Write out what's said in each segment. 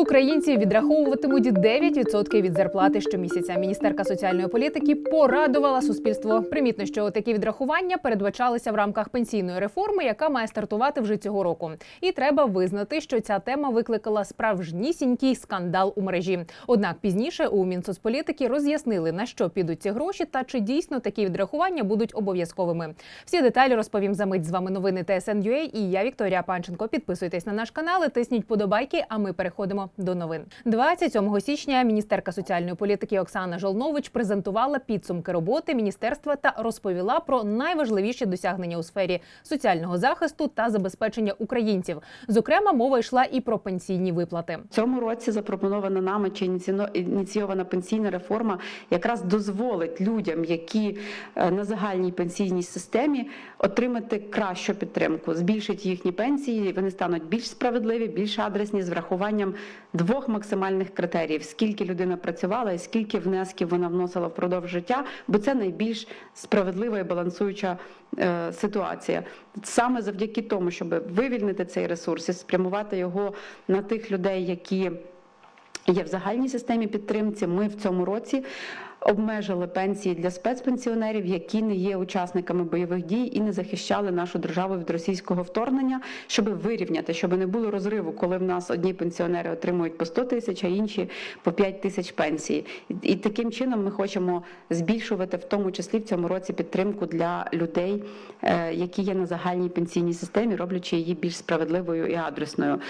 українці відраховуватимуть 9% від зарплати щомісяця. Міністерка соціальної політики порадувала суспільство. Примітно, що такі відрахування передбачалися в рамках пенсійної реформи, яка має стартувати вже цього року. І треба визнати, що ця тема викликала справжнісінький скандал у мережі. Однак пізніше у Мінсоцполітики роз'яснили на що підуть ці гроші та чи дійсно такі відрахування будуть обов'язковими. Всі деталі розповім за мить. З вами новини ТСН.UA і я Вікторія Панченко. Підписуйтесь на наш канал, тисніть подобайки. А ми переходимо до новин. 27 січня міністерка соціальної політики Оксана Жолнович презентувала підсумки роботи міністерства та розповіла про найважливіші досягнення у сфері соціального захисту та забезпечення українців. Зокрема, мова йшла і про пенсійні виплати. В цьому році запропонована нами чи ініційована пенсійна реформа якраз дозволить людям, які е, на загальній пенсійній системі отримати кращу підтримку, збільшить їхні пенсії. Вони стануть більш справедливі, більш адресні з врахуванням двох максимальних критеріїв: скільки людина працювала і скільки внесків вона вносила впродовж життя, бо це найбільш справедлива і балансуюча е, ситуація. Саме завдяки тому, щоб вивільнити цей ресурс і спрямувати його на тих людей, які є в загальній системі підтримці. Ми в цьому році обмежили пенсії для спецпенсіонерів, які не є учасниками бойових дій і не захищали нашу державу від російського вторгнення, щоб вирівняти, щоб не було розриву, коли в нас одні пенсіонери отримують по 100 тисяч, а інші по 5 тисяч пенсії. І, таким чином ми хочемо збільшувати в тому числі в цьому році підтримку для людей, е, які є на загальній пенсійній системі, роблячи її більш справедливою і адресною.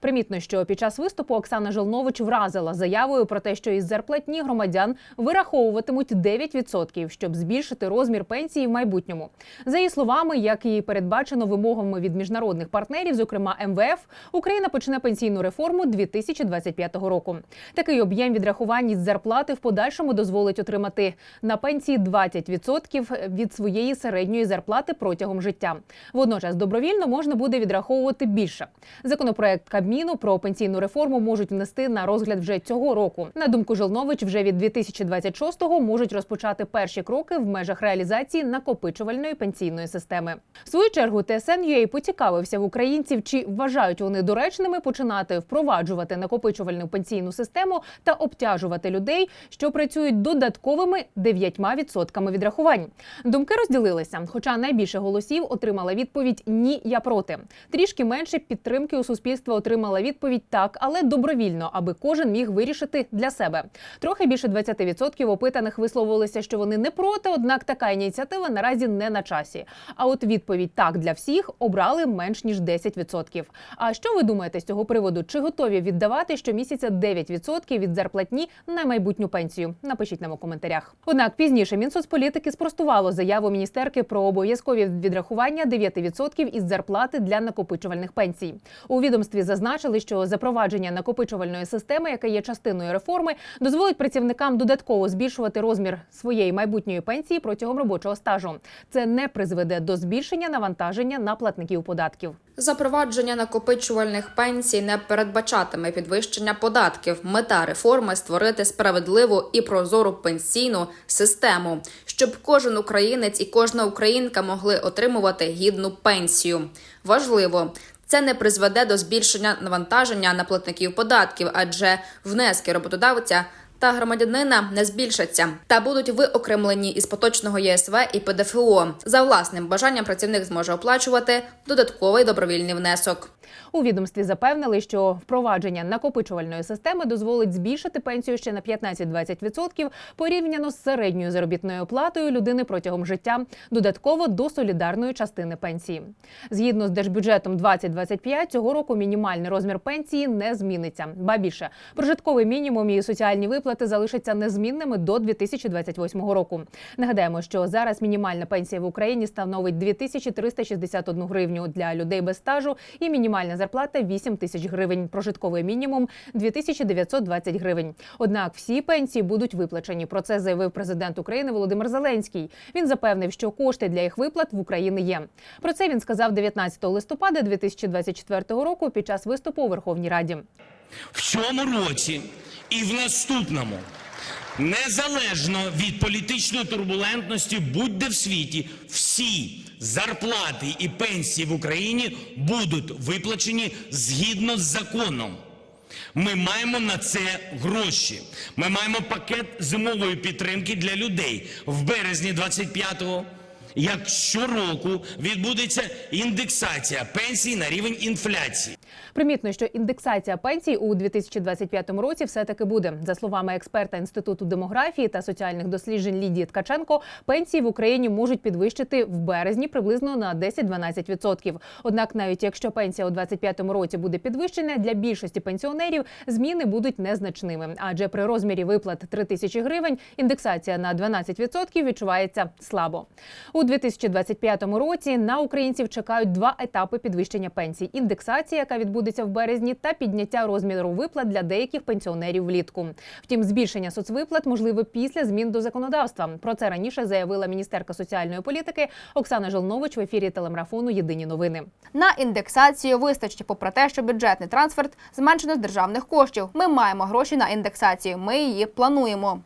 Примітно, що під час виступу Оксана Жолнович вразила заявою про те, що із зарплатні громадян вираховуватимуть 9%, щоб збільшити розмір пенсії в майбутньому. За її словами, як і передбачено вимогами від міжнародних партнерів, зокрема МВФ, Україна почне пенсійну реформу 2025 року. Такий об'єм відрахувань із зарплати в подальшому дозволить отримати на пенсії 20% від своєї середньої зарплати протягом життя. Водночас добровільно можна буде відраховувати більше. Законопроект Кабміну про пенсійну реформу можуть внести на розгляд вже цього року. На думку Жолнович, вже від 2026-го можуть розпочати перші кроки в межах реалізації накопичувальної пенсійної системи. В свою чергу ТСН.UA поцікавився в українців, чи вважають вони доречними починати впроваджувати накопичувальну пенсійну систему та обтяжувати людей, що працюють додатковими 9% відрахувань. Думки розділилися. Хоча найбільше голосів отримала відповідь Ні, я проти. Трішки менше підтримки у суспільства отримала відповідь так, але добровільно, аби кожен міг вирішити для себе. Трохи більше 20% опитаних висловилися, що вони не проти, однак така ініціатива наразі не на часі. А от відповідь так для всіх обрали менш ніж 10%. А що ви думаєте з цього приводу? Чи готові віддавати щомісяця 9% від зарплатні на майбутню пенсію? Напишіть нам у коментарях. Однак пізніше Мінсоцполітики спростувало заяву міністерки про обов'язкові відрахування 9% із зарплати для накопичувальних пенсій. У відомстві зазначили, що запровадження накопичувальної системи, яка є частиною реформи, дозволить працівникам додатково збільшувати розмір своєї майбутньої пенсії протягом робочого стажу. Це не призведе до збільшення навантаження на платників податків. Запровадження накопичувальних пенсій не передбачатиме підвищення податків. Мета реформи створити справедливу і прозору пенсійну систему, щоб кожен українець і кожна українка могли отримувати гідну пенсію. Важливо. Це не призведе до збільшення навантаження на платників податків, адже внески роботодавця та громадянина не збільшаться та будуть виокремлені із поточного ЄСВ і ПДФО. За власним бажанням працівник зможе оплачувати додатковий добровільний внесок. У відомстві запевнили, що впровадження накопичувальної системи дозволить збільшити пенсію ще на 15-20% порівняно з середньою заробітною платою людини протягом життя, додатково до солідарної частини пенсії. Згідно з держбюджетом 2025, цього року мінімальний розмір пенсії не зміниться. Ба більше прожитковий мінімум і соціальні виплати залишаться незмінними до 2028 року. Нагадаємо, що зараз мінімальна пенсія в Україні становить 2361 гривню для людей без стажу і мінімальна зарплата 8 тисяч гривень. Прожитковий мінімум 2920 гривень. Однак всі пенсії будуть виплачені. Про це заявив президент України Володимир Зеленський. Він запевнив, що кошти для їх виплат в Україні є. Про це він сказав 19 листопада 2024 року під час виступу у Верховній Раді. В цьому році і в наступному. Незалежно від політичної турбулентності, будь-де в світі, всі зарплати і пенсії в Україні будуть виплачені згідно з законом. Ми маємо на це гроші. Ми маємо пакет зимової підтримки для людей в березні 25-го. Як щороку відбудеться індексація пенсій на рівень інфляції. Примітно, що індексація пенсій у 2025 році все таки буде. За словами експерта інституту демографії та соціальних досліджень Лідії Ткаченко, пенсії в Україні можуть підвищити в березні приблизно на 10-12%. Однак, навіть якщо пенсія у 2025 році буде підвищена, для більшості пенсіонерів зміни будуть незначними. Адже при розмірі виплат 3 тисячі гривень індексація на 12% відчувається слабо. У 2025 році на українців чекають два етапи підвищення пенсій: індексація, яка відбудеться в березні, та підняття розміру виплат для деяких пенсіонерів влітку. Втім, збільшення соцвиплат можливе після змін до законодавства. Про це раніше заявила міністерка соціальної політики Оксана Жолнович в ефірі телемарафону Єдині новини. На індексацію вистачить, попри те, що бюджетний трансферт зменшено з державних коштів. Ми маємо гроші на індексацію. Ми її плануємо.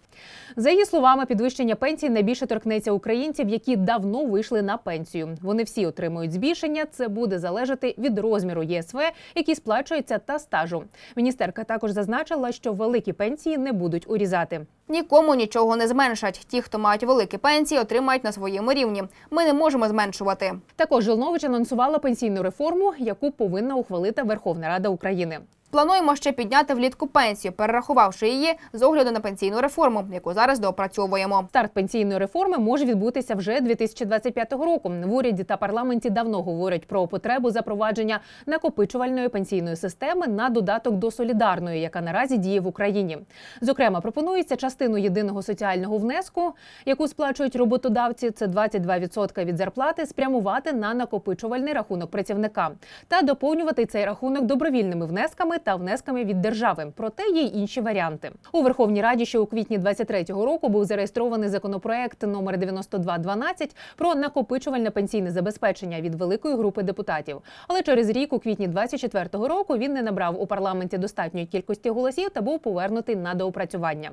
За її словами, підвищення пенсій найбільше торкнеться українців, які давно вийшли на пенсію. Вони всі отримують збільшення. Це буде залежати від розміру ЄСВ, який сплачується, та стажу. Міністерка також зазначила, що великі пенсії не будуть урізати. Нікому нічого не зменшать. Ті, хто мають великі пенсії, отримають на своєму рівні. Ми не можемо зменшувати. Також Жилнович анонсувала пенсійну реформу, яку повинна ухвалити Верховна Рада України. Плануємо ще підняти влітку пенсію, перерахувавши її з огляду на пенсійну реформу, яку зараз доопрацьовуємо. Старт пенсійної реформи може відбутися вже 2025 року. В уряді та парламенті давно говорять про потребу запровадження накопичувальної пенсійної системи на додаток до солідарної, яка наразі діє в Україні. Зокрема, пропонується частину єдиного соціального внеску, яку сплачують роботодавці, це 22% від зарплати, спрямувати на накопичувальний рахунок працівника та доповнювати цей рахунок добровільними внесками та внесками від держави. Проте є інші варіанти. У Верховній Раді ще у квітні 23-го року був зареєстрований законопроект номер 9212 про накопичувальне пенсійне забезпечення від великої групи депутатів. Але через рік, у квітні 24-го року, він не набрав у парламенті достатньої кількості голосів та був повернутий на доопрацювання.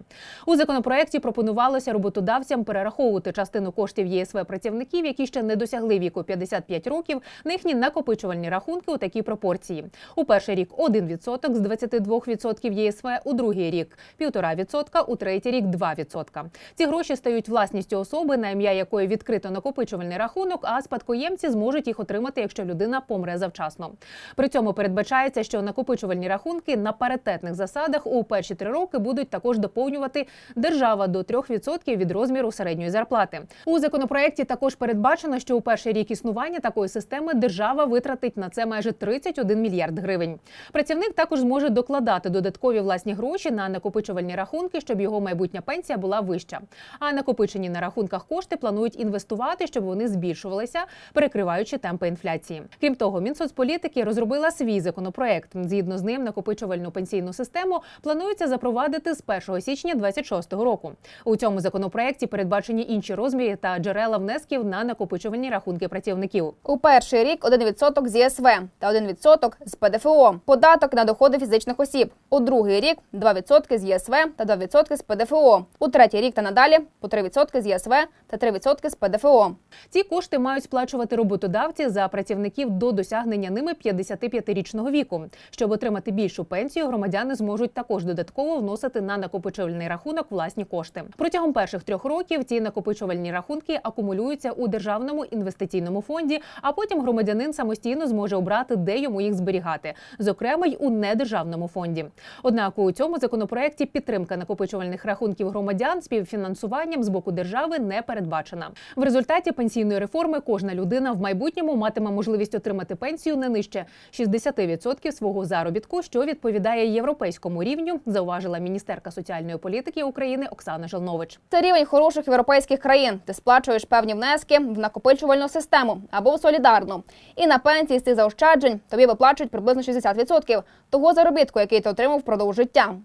У законопроекті пропонувалося роботодавцям перераховувати частину коштів ЄСВ працівників, які ще не досягли віку 55 років, на їхні накопичувальні рахунки у такій пропорції. У перший рік 1% з 22% ЄСВ, у другий рік 1,5%, у третій рік 2%. Ці гроші стають власністю особи, на ім'я якої відкрито накопичувальний рахунок, а спадкоємці зможуть їх отримати, якщо людина помре завчасно. При цьому передбачається, що накопичувальні рахунки на паритетних засадах у перші три роки будуть також доповнювати держава до 3% від розміру середньої зарплати. У законопроекті також передбачено, що у перший рік існування такої системи держава витратить на це майже 31 мільярд гривень. Працівник також зможе докладати додаткові власні гроші на накопичувальні рахунки, щоб його майбутня пенсія була вища. А накопичені на рахунках кошти планують інвестувати, щоб вони збільшувалися, перекриваючи темпи інфляції. Крім того, Мінсоцполітики розробила свій законопроект. Згідно з ним, накопичувальну пенсійну систему планується запровадити з 1 січня 2026 року. У цьому законопроекті передбачені інші розміри та джерела внесків на накопичувальні рахунки працівників. У перший рік 1% з ЄСВ та 1% з ПДФО. Податок на доходи фізичних осіб. У другий рік 2% з ЄСВ та 2% з ПДФО. У третій рік та надалі по 3% з ЄСВ та 3% з ПДФО. Ці кошти мають сплачувати роботодавці за працівників до досягнення ними 55-річного віку. Щоб отримати більшу пенсію, громадяни зможуть також додатково вносити на накопичувальний рахунок власні кошти. Протягом перших трьох років ці накопичувальні рахунки акумулюються у державному інвестиційному фонді, а потім громадянин самостійно зможе обрати, де йому їх зберігати, зокрема й у недержавному фонді. Однак у цьому законопроекті підтримка накопичувальних рахунків громадян співфінансуванням з боку держави не передбачена. В результаті пенсійної реформи кожна людина в майбутньому матиме можливість отримати пенсію не нижче 60% свого заробітку, що відповідає європейському рівню, зауважила міністерка соціальної політики України Оксана Жилнович. Це рівень хороших європейських країн. Ти сплачуєш певні внески в накопичувальну систему або в солідарну. І на пенсії з цих заощаджень тобі виплачують приблизно 60% того заробітку, який ти отримав впродовж життя.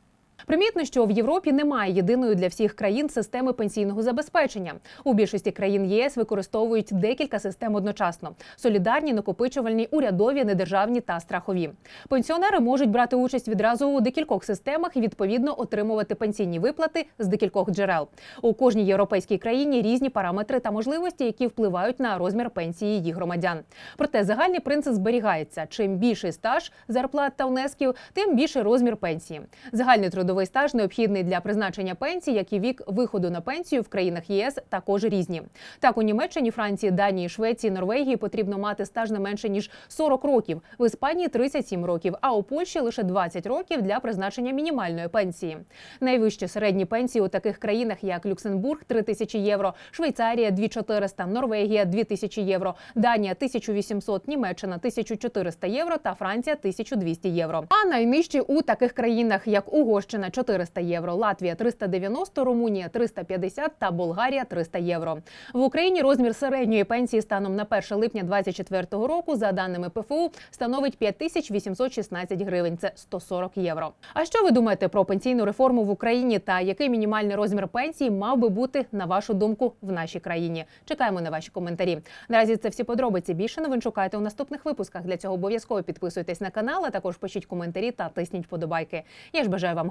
Примітно, що в Європі немає єдиної для всіх країн системи пенсійного забезпечення. У більшості країн єС використовують декілька систем одночасно: солідарні, накопичувальні, урядові, недержавні та страхові. Пенсіонери можуть брати участь відразу у декількох системах і відповідно отримувати пенсійні виплати з декількох джерел. У кожній європейській країні різні параметри та можливості, які впливають на розмір пенсії її громадян. Проте загальний принцип зберігається: чим більший стаж зарплат та внесків, тим більший розмір пенсії. Загальний трудовий стаж необхідний для призначення пенсії, як і вік виходу на пенсію в країнах ЄС також різні. Так у Німеччині, Франції, Данії, Швеції, Норвегії потрібно мати стаж не менше ніж 40 років, в Іспанії 37 років, а у Польщі лише 20 років для призначення мінімальної пенсії. Найвищі середні пенсії у таких країнах, як Люксембург 3 тисячі євро, Швейцарія 2400, Норвегія 2000 євро, Данія 1800, Німеччина 1400 євро та Франція 1200 євро. А найнижчі у таких країнах, як Угорщина 400 євро, Латвія 390, Румунія 350 та Болгарія 300 євро. В Україні розмір середньої пенсії станом на 1 липня 2024 року, за даними ПФУ, становить 5816 гривень. Це 140 євро. А що ви думаєте про пенсійну реформу в Україні та який мінімальний розмір пенсії мав би бути на вашу думку в нашій країні? Чекаємо на ваші коментарі. Наразі це всі подробиці. Більше новин шукайте у наступних випусках. Для цього обов'язково підписуйтесь на канал, а також пишіть коментарі та тисніть вподобайки. Я ж бажаю вам